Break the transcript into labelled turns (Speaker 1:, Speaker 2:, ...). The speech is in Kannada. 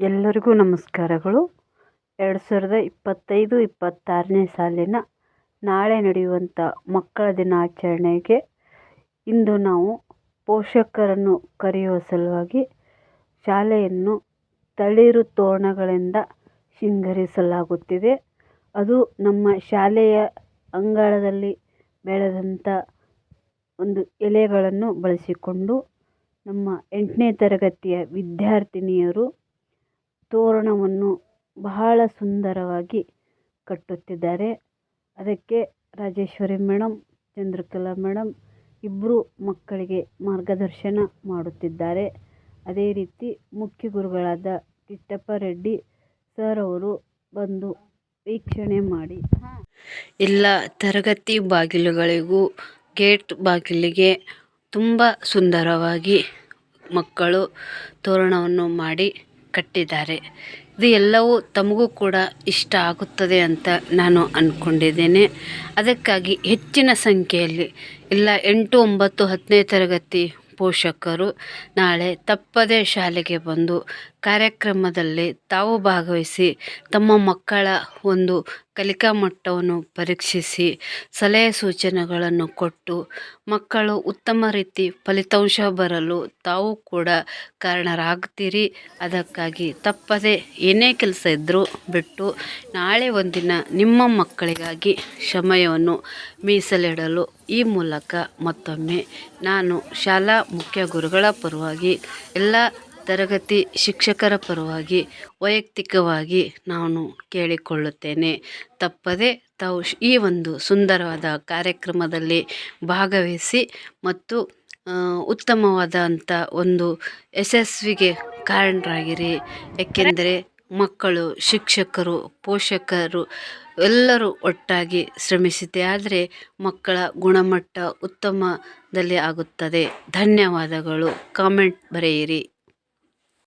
Speaker 1: ಎಲ್ಲರಿಗೂ ನಮಸ್ಕಾರಗಳು. ಎರಡು ಸಾವಿರದ ಇಪ್ಪತ್ತೈದು, ಇಪ್ಪತ್ತಾರನೇ ಸಾಲಿನ ನಾಳೆ ನಡೆಯುವಂಥ ಮಕ್ಕಳ ದಿನಾಚರಣೆಗೆ ಇಂದು ನಾವು ಪೋಷಕರನ್ನು ಕರೆಯುವ ಸಲುವಾಗಿ ಶಾಲೆಯನ್ನು ತಳಿರು ತೋರಣಗಳಿಂದ ಶೃಂಗರಿಸಲಾಗುತ್ತಿದೆ. ಅದು ನಮ್ಮ ಶಾಲೆಯ ಅಂಗಳದಲ್ಲಿ ಬೆಳೆದಂಥ ಒಂದು ಎಲೆಗಳನ್ನು ಬಳಸಿಕೊಂಡು ನಮ್ಮ ಎಂಟನೇ ತರಗತಿಯ ವಿದ್ಯಾರ್ಥಿನಿಯರು ತೋರಣವನ್ನು ಬಹಳ ಸುಂದರವಾಗಿ ಕಟ್ಟುತ್ತಿದ್ದಾರೆ. ಅದಕ್ಕೆ ರಾಜೇಶ್ವರಿ ಮೇಡಮ್ ಚಂದ್ರಕಲಾ ಮೇಡಮ್ ಇಬ್ಬರು ಮಕ್ಕಳಿಗೆ ಮಾರ್ಗದರ್ಶನ ಮಾಡುತ್ತಿದ್ದಾರೆ. ಅದೇ ರೀತಿ ಮುಖ್ಯ ಗುರುಗಳಾದ ಕಿಟ್ಟಪ್ಪ ರೆಡ್ಡಿ ಸರ್ ಅವರು ಬಂದು ವೀಕ್ಷಣೆ ಮಾಡಿ. ಎಲ್ಲ ತರಗತಿ ಬಾಗಿಲುಗಳಿಗೂ ಗೇಟ್ ಬಾಗಿಲಿಗೆ ತುಂಬ ಸುಂದರವಾಗಿ ಮಕ್ಕಳು ತೋರಣವನ್ನು ಮಾಡಿ ಕಟ್ಟಿದ್ದಾರೆ. ಇದು ಎಲ್ಲವೂ ತಮಗೂ ಕೂಡ ಇಷ್ಟ ಆಗುತ್ತದೆ ಅಂತ ನಾನು ಅಂದ್ಕೊಂಡಿದ್ದೇನೆ ಅದಕ್ಕಾಗಿ ಹೆಚ್ಚಿನ ಸಂಖ್ಯೆಯಲ್ಲಿ ಎಲ್ಲ ಎಂಟು, ಒಂಬತ್ತು, ಹತ್ತನೇ ತರಗತಿ ಪೋಷಕರು ನಾಳೆ ತಪ್ಪದೇ ಶಾಲೆಗೆ ಬಂದು ಕಾರ್ಯಕ್ರಮದಲ್ಲಿ ತಾವು ಭಾಗವಹಿಸಿ ತಮ್ಮ ಮಕ್ಕಳ ಒಂದು ಕಲಿಕಾ ಮಟ್ಟವನ್ನು ಪರೀಕ್ಷಿಸಿ ಸಲಹೆ ಸೂಚನೆಗಳನ್ನು ಕೊಟ್ಟು ಮಕ್ಕಳು ಉತ್ತಮ ರೀತಿ ಫಲಿತಾಂಶ ಬರಲು ತಾವು ಕೂಡ ಕಾರಣರಾಗ್ತೀರಿ ಅದಕ್ಕಾಗಿ ತಪ್ಪದೆ ಏನೇ ಕೆಲಸ ಇದ್ದರೂ ಬಿಟ್ಟು ನಾಳೆ ಒಂದಿನ ನಿಮ್ಮ ಮಕ್ಕಳಿಗಾಗಿ ಸಮಯವನ್ನು ಮೀಸಲಿಡಲು ಈ ಮೂಲಕ ಮತ್ತೊಮ್ಮೆ ನಾನು ಶಾಲಾ ಮುಖ್ಯ ಗುರುಗಳ ಪರವಾಗಿ ಎಲ್ಲ ತರಗತಿ ಶಿಕ್ಷಕರ ಪರವಾಗಿ ವೈಯಕ್ತಿಕವಾಗಿ ನಾನು ಕೇಳಿಕೊಳ್ಳುತ್ತೇನೆ. ತಪ್ಪದೆ ತಾವು ಈ ಒಂದು ಸುಂದರವಾದ ಕಾರ್ಯಕ್ರಮದಲ್ಲಿ ಭಾಗವಹಿಸಿ ಮತ್ತು ಉತ್ತಮವಾದಂಥ ಒಂದು ಯಶಸ್ವಿಗೆ ಕಾರಣರಾಗಿರಿ. ಏಕೆಂದರೆ ಮಕ್ಕಳು, ಶಿಕ್ಷಕರು, ಪೋಷಕರು ಎಲ್ಲರೂ ಒಟ್ಟಾಗಿ ಶ್ರಮಿಸಿದ್ದೆ. ಆದರೆ ಮಕ್ಕಳ ಗುಣಮಟ್ಟ ಉತ್ತಮದಲ್ಲಿ ಆಗುತ್ತದೆ. ಧನ್ಯವಾದಗಳು. ಕಾಮೆಂಟ್ ಬರೆಯಿರಿ.